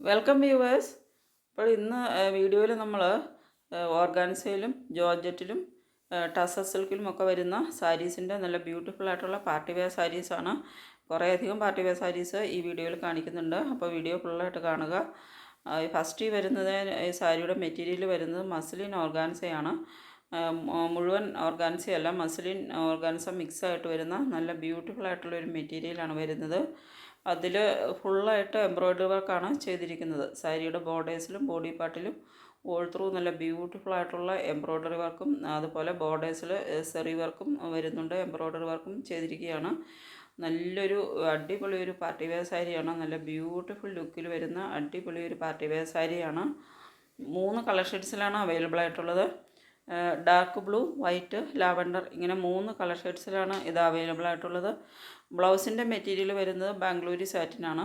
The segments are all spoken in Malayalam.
വെൽക്കം വ്യൂവേഴ്സ് അപ്പോൾ ഇന്ന് വീഡിയോയിൽ നമ്മൾ ഓർഗാൻസയിലും ജോർജറ്റിലും ടസ സിൽക്കിലും ഒക്കെ വരുന്ന സാരീസിന്റെ നല്ല ബ്യൂട്ടിഫുൾ ആയിട്ടുള്ള പാർട്ടി വെയർ സാരീസാണ്. കുറേയധികം പാർട്ടി വെയർ സാരീസ് ഈ വീഡിയോയിൽ കാണിക്കുന്നുണ്ട്. അപ്പോൾ വീഡിയോ ഫുള്ളായിട്ട് കാണുക. ഫസ്റ്റ് വരുന്നത് ഈ സാരിയുടെ മെറ്റീരിയൽ വരുന്നത് മസ്ലിൻ ഓർഗാൻസയാണ്. മുഴുവൻ ഓർഗാൻസയല്ല മസ്ലിൻ ഓർഗാൻസ മിക്സ് ആയിട്ട് വരുന്ന നല്ല ബ്യൂട്ടിഫുൾ ആയിട്ടുള്ള ഒരു മെറ്റീരിയലാണ് വരുന്നത്. അതിൽ ഫുള്ളായിട്ട് എംബ്രോയ്ഡറി വർക്കാണ് ചെയ്തിരിക്കുന്നത്. സാരിയുടെ ബോർഡേഴ്സിലും ബോഡി പാർട്ടിലും ഓൾ ത്രൂ നല്ല ബ്യൂട്ടിഫുൾ ആയിട്ടുള്ള എംബ്രോയ്ഡറി വർക്കും അതുപോലെ ബോർഡേഴ്സിൽ സെറി വർക്കും വരുന്നുണ്ട്. എംബ്രോയ്ഡറി വർക്കും ചെയ്തിരിക്കുകയാണ്. നല്ലൊരു അടിപൊളി ഒരു പാർട്ടി വെയർ സാരിയാണ്. നല്ല ബ്യൂട്ടിഫുൾ ലുക്കിൽ വരുന്ന അടിപൊളി ഒരു പാർട്ടി വെയർ സാരിയാണ്. മൂന്ന് കളർ ഷെയ്ഡ്സിലാണ് അവൈലബിൾ ആയിട്ടുള്ളത്. ഡാർക്ക് ബ്ലൂ വൈറ്റ് ലാവൻഡർ ഇങ്ങനെ മൂന്ന് കളർ ഷെയ്ഡ്സിലാണ് ഇത് അവൈലബിൾ ആയിട്ടുള്ളത്. ബ്ലൗസിന്റെ മെറ്റീരിയൽ വരുന്നത് ബാംഗ്ലൂരി സാറ്റിനാണ്.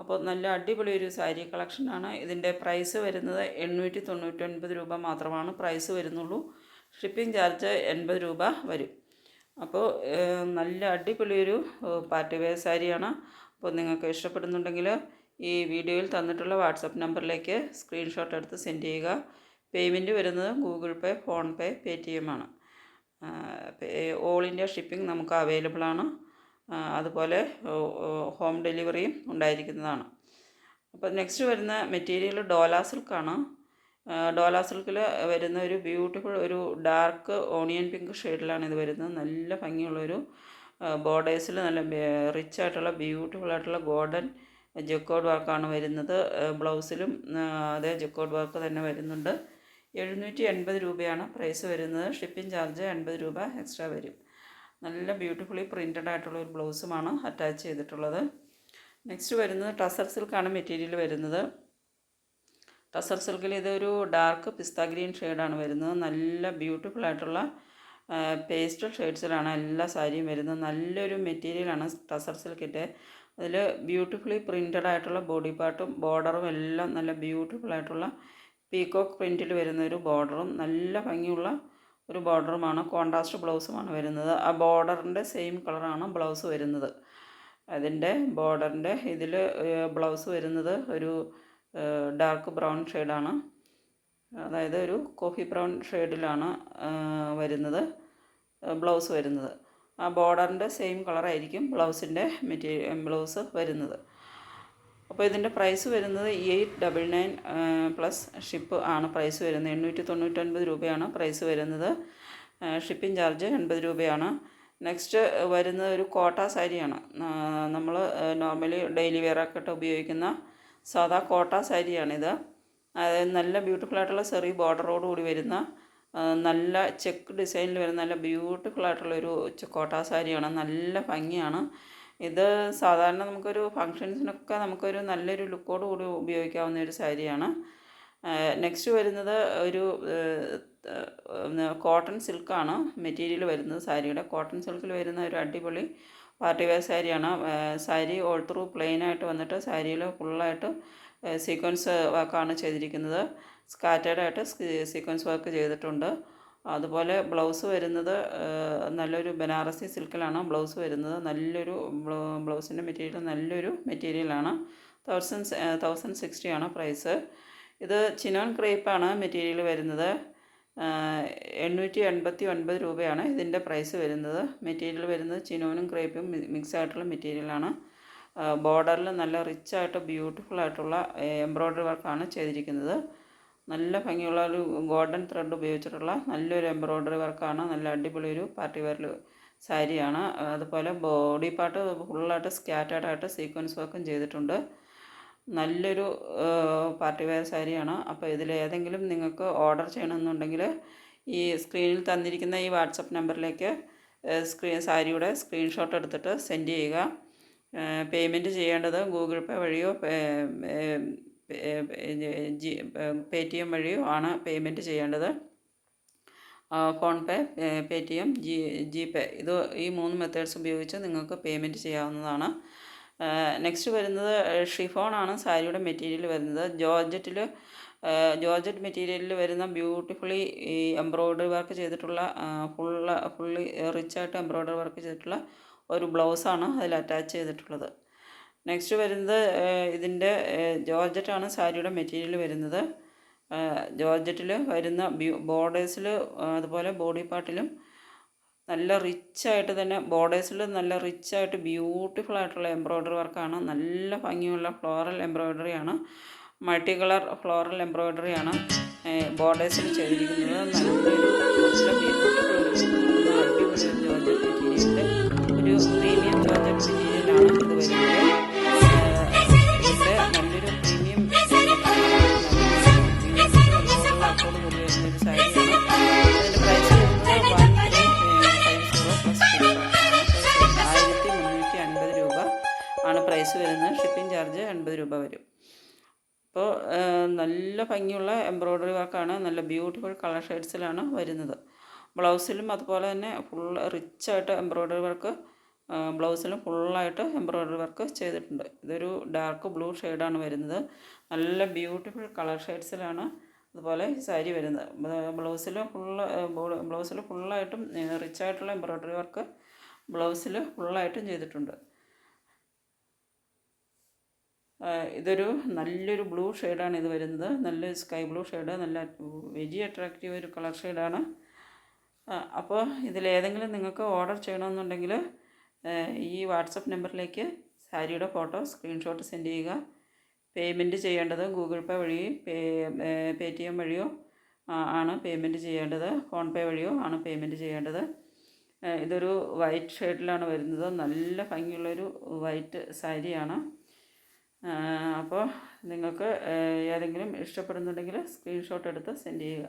അപ്പോൾ നല്ല അടിപൊളി ഒരു സാരി കളക്ഷനാണ്. ഇതിന്റെ പ്രൈസ് വരുന്നത് എണ്ണൂറ്റി തൊണ്ണൂറ്റൊൻപത് രൂപ മാത്രമാണ് പ്രൈസ് വരുന്നുള്ളൂ. ഷിപ്പിംഗ് ചാർജ് എൺപത് രൂപ വരും. അപ്പോൾ നല്ല അടിപൊളി ഒരു പാർട്ടി വെയർ സാരിയാണ്. അപ്പോൾ നിങ്ങൾക്ക് ഇഷ്ടപ്പെടുന്നുണ്ടെങ്കിൽ ഈ വീഡിയോയിൽ തന്നിട്ടുള്ള വാട്സപ്പ് നമ്പറിലേക്ക് സ്ക്രീൻഷോട്ട് എടുത്ത് സെൻഡ് ചെയ്യുക. പേയ്മെന്റ് വരുന്നത് Google Pay PhonePe pay T M ആണ് ഓൾ ഇന്ത്യ ഷിപ്പിംഗ് നമുക്ക് അവൈലബിൾ ആണ്. അതുപോലെ ഹോം ഡെലിവറിയും ഉണ്ടായിരിക്കുന്നതാണ്. അപ്പോൾ നെക്സ്റ്റ് വരുന്ന മെറ്റീരിയൽ ഡോലാ സിൽക്കാണ് ഡോലാ സിൽക്കിൽ വരുന്ന ഒരു ബ്യൂട്ടിഫുൾ ഒരു ഡാർക്ക് ഓണിയൻ പിങ്ക് ഷെയ്ഡിലാണ് ഇത് വരുന്നത്. നല്ല ഭംഗിയുള്ളൊരു ബോർഡേഴ്സിൽ നല്ല റിച്ച് ആയിട്ടുള്ള ബ്യൂട്ടിഫുൾ ആയിട്ടുള്ള ഗോൾഡൻ ജക്കോഡ് വർക്കാണ് വരുന്നത്. ബ്ലൗസിലും അതേ ജക്കോഡ് വർക്ക് തന്നെ വരുന്നുണ്ട്. എഴുന്നൂറ്റി എൺപത് രൂപയാണ് പ്രൈസ് വരുന്നത്. ഷിപ്പിംഗ് ചാർജ് എൺപത് രൂപ എക്സ്ട്രാ വരും. നല്ല ബ്യൂട്ടിഫുള്ളി പ്രിന്റഡ് ആയിട്ടുള്ള ഒരു ബ്ലൗസുമാണ് അറ്റാച്ച് ചെയ്തിട്ടുള്ളത്. നെക്സ്റ്റ് വരുന്നത് ടസർ സിൽക്കാണ് മെറ്റീരിയൽ വരുന്നത്. ടസർ സിൽക്കിൽ ഇതൊരു ഡാർക്ക് പിസ്ത ഗ്രീൻ ഷെയ്ഡാണ് വരുന്നത്. നല്ല ബ്യൂട്ടിഫുൾ ആയിട്ടുള്ള പേസ്റ്റൽ ഷെയ്ഡ്സിലാണ് എല്ലാ സാരിയും വരുന്നത്. നല്ലൊരു മെറ്റീരിയലാണ് ടസർ സിൽക്കിന്റെ അതിൽ ബ്യൂട്ടിഫുള്ളി പ്രിന്റഡ് ആയിട്ടുള്ള ബോഡി പാർട്ടും ബോർഡറും എല്ലാം നല്ല ബ്യൂട്ടിഫുൾ ആയിട്ടുള്ള പീകോക്ക് പ്രിന്റിൽ വരുന്ന ഒരു ബോർഡറും നല്ല ഭംഗിയുള്ള ഒരു ബോർഡറുമാണ് കോൺട്രാസ്റ്റ് ബ്ലൗസുമാണ് വരുന്നത്. ആ ബോർഡറിന്റെ സെയിം കളറാണ് ബ്ലൗസ് വരുന്നത്. അതിന്റെ ബോർഡറിന്റെ ഇതിൽ ബ്ലൗസ് വരുന്നത് ഒരു ഡാർക്ക് ബ്രൗൺ ഷെയ്ഡാണ്. അതായത് ഒരു കോഫി ബ്രൗൺ ഷെയ്ഡിലാണ് വരുന്നത് ബ്ലൗസ് വരുന്നത്. ആ ബോർഡറിന്റെ സെയിം കളറായിരിക്കും ബ്ലൗസിന്റെ മെറ്റീരിയൽ ബ്ലൗസ് വരുന്നത്. അപ്പോൾ ഇതിന്റെ പ്രൈസ് വരുന്നത് eight double nine plus ship ആണ് പ്രൈസ് വരുന്നത്. എണ്ണൂറ്റി തൊണ്ണൂറ്റൊൻപത് രൂപയാണ് പ്രൈസ് വരുന്നത്. ഷിപ്പിംഗ് ചാർജ് എൺപത് രൂപയാണ്. നെക്സ്റ്റ് വരുന്നത് ഒരു കോട്ട സാരിയാണ്. നമ്മൾ നോർമലി ഡെയിലി വെയറൊക്കെ ഇട്ട് ഉപയോഗിക്കുന്ന സാധാ കോട്ട സാരിയാണിത്. അതായത് നല്ല ബ്യൂട്ടിഫുൾ ആയിട്ടുള്ള സെറി ബോർഡറോട് കൂടി വരുന്ന നല്ല ചെക്ക് ഡിസൈനിൽ വരുന്ന നല്ല ബ്യൂട്ടിഫുൾ ആയിട്ടുള്ളൊരു കോട്ട സാരിയാണ്. നല്ല ഭംഗിയാണ്. ഇത് സാധാരണ നമുക്കൊരു ഫങ്ഷൻസിനൊക്കെ നമുക്കൊരു നല്ലൊരു ലുക്കോട് കൂടി ഉപയോഗിക്കാവുന്ന ഒരു സാരിയാണ്. നെക്സ്റ്റ് വരുന്നത് ഒരു കോട്ടൺ സിൽക്കാണ് മെറ്റീരിയൽ വരുന്നത് സാരിയുടെ. കോട്ടൺ സിൽക്കിൽ വരുന്ന ഒരു അടിപൊളി പാർട്ടി വെയർ സാരിയാണ്. സാരി ഓൾ ത്രൂ പ്ലെയിനായിട്ട് വന്നിട്ട് സാരിയിൽ ഫുള്ളായിട്ട് സീക്വൻസ് വർക്കാണ് ചെയ്തിരിക്കുന്നത്. സ്കാറ്റേഡായിട്ട് സീക്വൻസ് വർക്ക് ചെയ്തിട്ടുണ്ട്. അതുപോലെ ബ്ലൗസ് വരുന്നത് നല്ലൊരു ബനാറസി സിൽക്കിലാണ്. ബ്ലൗസ് വരുന്നത് നല്ലൊരു ബ്ലൗസിന്റെ മെറ്റീരിയൽ നല്ലൊരു മെറ്റീരിയലാണ്. തൗസൻഡ് തൗസൻഡ് സിക്സ്റ്റി ആണ് പ്രൈസ്. ഇത് ചിനോൺ ക്രേപ്പാണ് മെറ്റീരിയൽ വരുന്നത്. എണ്ണൂറ്റി എൺപത്തി ഒൻപത് രൂപയാണ് ഇതിന്റെ പ്രൈസ് വരുന്നത്. മെറ്റീരിയൽ വരുന്നത് ചിനോനും ക്രേപ്പും മിക്സ് ആയിട്ടുള്ള മെറ്റീരിയലാണ്. ബോർഡറിൽ നല്ല റിച്ചായിട്ട് ബ്യൂട്ടിഫുൾ ആയിട്ടുള്ള എംബ്രോയ്ഡറി വർക്കാണ് ചെയ്തിരിക്കുന്നത്. നല്ല ഭംഗിയുള്ള ഒരു ഗോൾഡൻ ത്രെഡ് ഉപയോഗിച്ചിട്ടുള്ള നല്ലൊരു എംബ്രോയ്ഡറി വർക്കാണ് നല്ല അടിപൊളി ഒരു പാർട്ടി വെയർ സാരിയാണ് അതുപോലെ ബോഡി പാർട്ട് ഫുള്ളായിട്ട് സ്കാറ്റേഡ് ആയിട്ട് സീക്വൻസ് വർക്കും ചെയ്തിട്ടുണ്ട്. നല്ലൊരു പാർട്ടി വെയർ സാരിയാണ് അപ്പോൾ ഇതിൽ ഏതെങ്കിലും നിങ്ങൾക്ക് ഓർഡർ ചെയ്യണമെന്നുണ്ടെങ്കിൽ ഈ സ്ക്രീനിൽ തന്നിരിക്കുന്ന ഈ വാട്സപ്പ് നമ്പറിലേക്ക് സ്ക്രീൻ സാരിയുടെ സ്ക്രീൻഷോട്ട് എടുത്തിട്ട് സെൻഡ് ചെയ്യുക. പേയ്മെന്റ് ചെയ്യേണ്ടത് ഗൂഗിൾ പേ വഴിയോ പേ ടി എം വഴിയോ ആണ് പേയ്മെന്റ് ചെയ്യേണ്ടത്. PhonePe T M G G Pay ഇത് ഈ മൂന്ന് മെത്തേഡ്സ് ഉപയോഗിച്ച് നിങ്ങൾക്ക് പേയ്മെന്റ് ചെയ്യാവുന്നതാണ്. നെക്സ്റ്റ് വരുന്നത് ഷിഫോൺ ആണ് സാരിയുടെ മെറ്റീരിയൽ വരുന്നത്. ജോർജറ്റിൽ ജോർജറ്റ് മെറ്റീരിയലിൽ വരുന്ന ബ്യൂട്ടിഫുള്ളി ഈ എംബ്രോയ്ഡറി വർക്ക് ചെയ്തിട്ടുള്ള ഫുള്ള് ഫുള്ളി റിച്ചായിട്ട് എംബ്രോയ്ഡറി വർക്ക് ചെയ്തിട്ടുള്ള ഒരു ബ്ലൗസാണ് അതിൽ അറ്റാച്ച് ചെയ്തിട്ടുള്ളത്. നെക്സ്റ്റ് വരുന്നത് ഇതിന്റെ ജോർജറ്റാണ് സാരിയുടെ മെറ്റീരിയൽ വരുന്നത്. ജോർജറ്റിൽ വരുന്ന ബോർഡേഴ്സിൽ അതുപോലെ ബോഡി പാർട്ടിലും നല്ല റിച്ചായിട്ട് തന്നെ ബോർഡേഴ്സിൽ നല്ല റിച്ചായിട്ട് ബ്യൂട്ടിഫുൾ ആയിട്ടുള്ള എംബ്രോയ്ഡറി വർക്കാണ് നല്ല ഭംഗിയുള്ള ഫ്ലോറൽ എംബ്രോയ്ഡറിയാണ് മൾട്ടി കളർ ഫ്ലോറൽ എംബ്രോയ്ഡറിയാണ് ബോർഡേഴ്സിൽ ചെയ്തിരിക്കുന്നത്. ജോർജറ്റ് മെറ്റീരിയലിന്റെ ഒരു പ്രീമിയം ജോർജറ്റ് മെറ്റീരിയലാണ് ഇത് വരുന്നത്. അപ്പോൾ നല്ല ഭംഗിയുള്ള എംബ്രോയ്ഡറി വർക്കാണ്. നല്ല ബ്യൂട്ടിഫുൾ കളർ ഷെയ്ഡ്സിലാണ് വരുന്നത്. ബ്ലൗസിലും അതുപോലെ തന്നെ ഫുൾ റിച്ചായിട്ട് എംബ്രോയ്ഡറി വർക്ക് ബ്ലൗസിലും ഫുള്ളായിട്ട് എംബ്രോയ്ഡറി വർക്ക് ചെയ്തിട്ടുണ്ട്. ഇതൊരു ഡാർക്ക് ബ്ലൂ ഷെയ്ഡാണ് വരുന്നത്. നല്ല ബ്യൂട്ടിഫുൾ കളർ ഷെയ്ഡ്സിലാണ് അതുപോലെ സാരി വരുന്നത്. ബ്ലൗസിൽ ഫുള്ള് ബ്ലൗസിൽ ഫുള്ളായിട്ടും റിച്ചായിട്ടുള്ള എംബ്രോയ്ഡറി വർക്ക് ബ്ലൗസിൽ ഫുള്ളായിട്ടും ചെയ്തിട്ടുണ്ട്. ഇതൊരു നല്ലൊരു ബ്ലൂ ഷെയ്ഡാണ് ഇത് വരുന്നത്. നല്ല സ്കൈ ബ്ലൂ ഷെയ്ഡ് നല്ല വെരി അട്രാക്റ്റീവ് ഒരു കളർ ഷെയ്ഡാണ്. അപ്പോൾ ഇതിലേതെങ്കിലും നിങ്ങൾക്ക് ഓർഡർ ചെയ്യണമെന്നുണ്ടെങ്കിൽ ഈ വാട്സപ്പ് നമ്പറിലേക്ക് സാരിയുടെ ഫോട്ടോ സ്ക്രീൻഷോട്ട് സെൻഡ് ചെയ്യുക. പേയ്മെന്റ് ചെയ്യേണ്ടത് ഗൂഗിൾ പേ വഴി പേ ടി എം വഴിയോ ആണ് പേയ്മെന്റ് ചെയ്യേണ്ടത്. ഫോൺ പേ വഴിയോ ആണ് പേയ്മെന്റ് ചെയ്യേണ്ടത്. ഇതൊരു വൈറ്റ് ഷെയ്ഡിലാണ് വരുന്നത്. നല്ല ഭംഗിയുള്ളൊരു വൈറ്റ് സാരിയാണ്. അപ്പോൾ നിങ്ങൾക്ക് ഏതെങ്കിലും ഇഷ്ടപ്പെടുന്നുണ്ടെങ്കിൽ സ്ക്രീൻഷോട്ട് എടുത്ത് സെൻഡ് ചെയ്യുക.